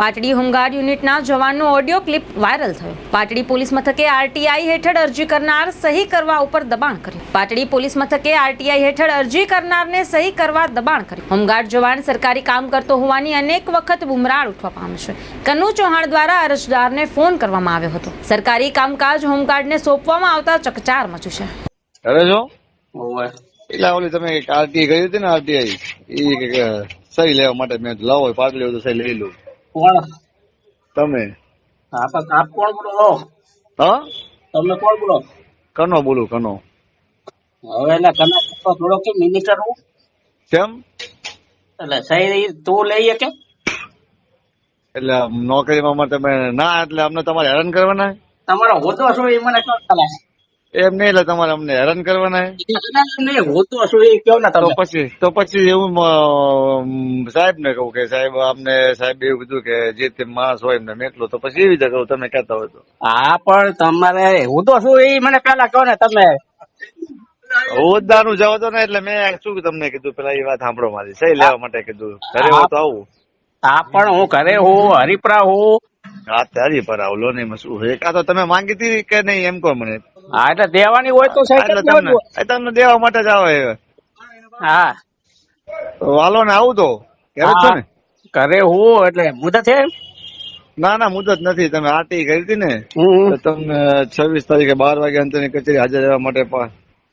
Patdi home guard યુનિટના જવાનનો audio clip viral થયો. પાટડી પોલીસ મથકે આરટીઆઈ હેઠળ અરજી કરનાર સહી કરવા ઉપર દબાણ કર્યું. પાટડી પોલીસ મથકે આરટીઆઈ હેઠળ અરજી કરનારને સહી કરવા દબાણ કર્યું. હોમગાર્ડ જવાન સરકારી કામ કરતો હોવાની અનેક વખત બુમરાળ ઉઠવા પામે છે. કનુ ચૌહાણ દ્વારા અરજદારને ફોન કરવામાં આવ્યો હતો. સરકારી કામકાજ હોમગાર્ડને સોંપવામાં આવતા ચકચાર મચ્યું છે. ઘરે છો એટલે ઓલી તમે આરટીઆઈ કરી હતી ને આરટીઆઈ એ સહી લેવા માટે મેં લાવો પાટલી તો સહી લઈ લઉં કોણ તમે? આપ આપ કોણ બોલો હા? તમે કોણ બોલો? કનો બોલું કનો? હવે એટલે કના તો થોડો કે મિનિસ્ટર હું? કેમ? એટલે સહી તું લઈએ કે? એટલે નોકરીમાં તમે ના એટલે અમને તમારે હેરાન કરવાના? તમારો હોદ્દો શું એ મને કહો એમ નહીં એટલે તમારે અમને હેરાન કરવાના નહીં હોતો શું એ કહો ને તો પછી તો પછી એવું સાહેબ ને કહું કે સાહેબ અમને સાહેબ એવું કીધું કે જે તે માણસ હોય એમને મેકલો. તો પછી એવી રીતે કહું તમે કહેતા હોય તો. હા પણ તમારે હોતો શું એ મને પેલા કહો ને તમે. હોદ્દાનું જાવ તો ને એટલે મેં શું તમને કીધું પેલા એ વાત સાંભળો મારી. સહી લેવા માટે કીધું. ઘરે તો આવું. હા પણ હું ઘરે હું હરિપરા હું હા તારી પર આવલો નહીં શું? છે કાં તો તમે માંગી હતી કે નહીં એમ કહો મને? હા એટલે દેવાની હોય તો સાયકલ તમને તમને દેવા માટે જ આવે હા. વાલો ને આવું તો ઘરે છો ને? ઘરે હું એટલે મુદત છે ના ના મુદત નથી. તમે આરટી કરી હતી ને તમને છવ્વીસ તારીખે બાર વાગે અંતરની કચેરી હાજર રહેવા માટે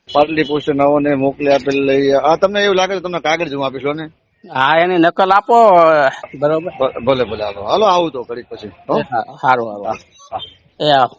પાટલી પોસ્ટ નવોને મોકલી આપેલી આ તમને એવું લાગે તો તમને કાગળ જ હું આપીશ ને? હા એની નકલ આપો બરોબર. ભલે ભલે હાલો. હાલો આવું તો કરી પછી સારું હાલો એ આવો.